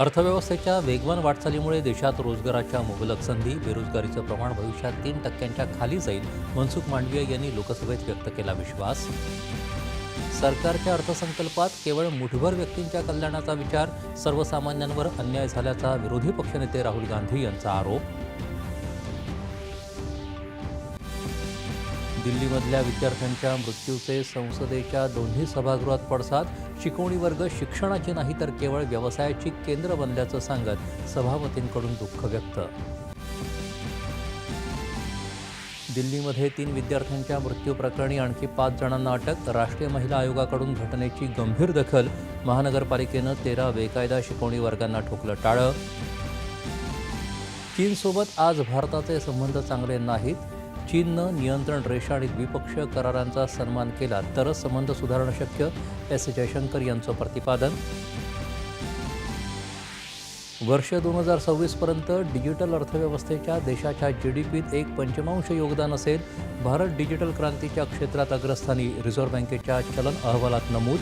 अर्थव्यवस्थेच्या वेगवान वाटचालीमुळे देशात रोजगाराच्या मुबलक संधी बेरोजगारीचं प्रमाण भविष्यात तीन टक्क्यांच्या खाली जाईल मनसुख मांडवीय यांनी लोकसभेत व्यक्त केला विश्वास. सरकारच्या अर्थसंकल्पात केवळ मुठभर व्यक्तींच्या कल्याणाचा विचार सर्वसामान्यांवर अन्याय झाल्याचा विरोधी पक्षनेते राहुल गांधी यांचा आरोप. दिल्लीमधल्या विद्यार्थ्यांच्या मृत्यूचे संसदेच्या दोन्ही सभागृहात पडसाद शिकवणी वर्ग शिक्षणाची नाही तर केवळ व्यवसायाची केंद्र बनल्याचं सांगत सभापतींकडून दुःख व्यक्त. दिल्लीमध्ये तीन विद्यार्थ्यांच्या मृत्यूप्रकरणी आणखी पाच जणांना अटक राष्ट्रीय महिला आयोगाकडून घटनेची गंभीर दखल महानगरपालिकेनं तेरा बेकायदा शिकवणी वर्गांना ठोकलं टाळं. चीनसोबत आज भारताचे संबंध चांगले नाहीत चीननं नियंत्रण रेषा आणि द्विपक्षीय करारांचा सन्मान केला तरच संबंध सुधारणं शक्य एस जयशंकर यांचं प्रतिपादन. वर्ष दोन हजार सव्वीसपर्यंत डिजिटल अर्थव्यवस्थेच्या देशाच्या जी डी पीत एक पंचमांश योगदान असेल. भारत डिजिटल क्रांतीच्या क्षेत्रात अग्रस्थानी रिझर्व्ह बँकेच्या चलन अहवालात नमूद.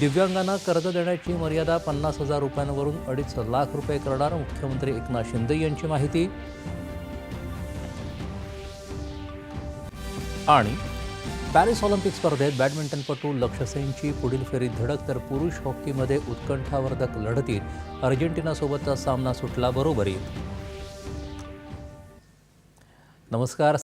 दिव्यांगांना कर्ज देण्याची मर्यादा पन्नास हजार रुपयांवरून अडीच लाख रुपये करणार मुख्यमंत्री एकनाथ शिंदे यांची माहिती. आणि पॅरिस ऑलिम्पिक स्पर्धेत बॅडमिंटनपटू लक्ष्य सेनची पुढील फेरीत धडक तर पुरुष हॉकीमध्ये उत्कंठावर्धक लढतीत अर्जेंटिनासोबतचा सामना सुटला बरोबरीत. नमस्कार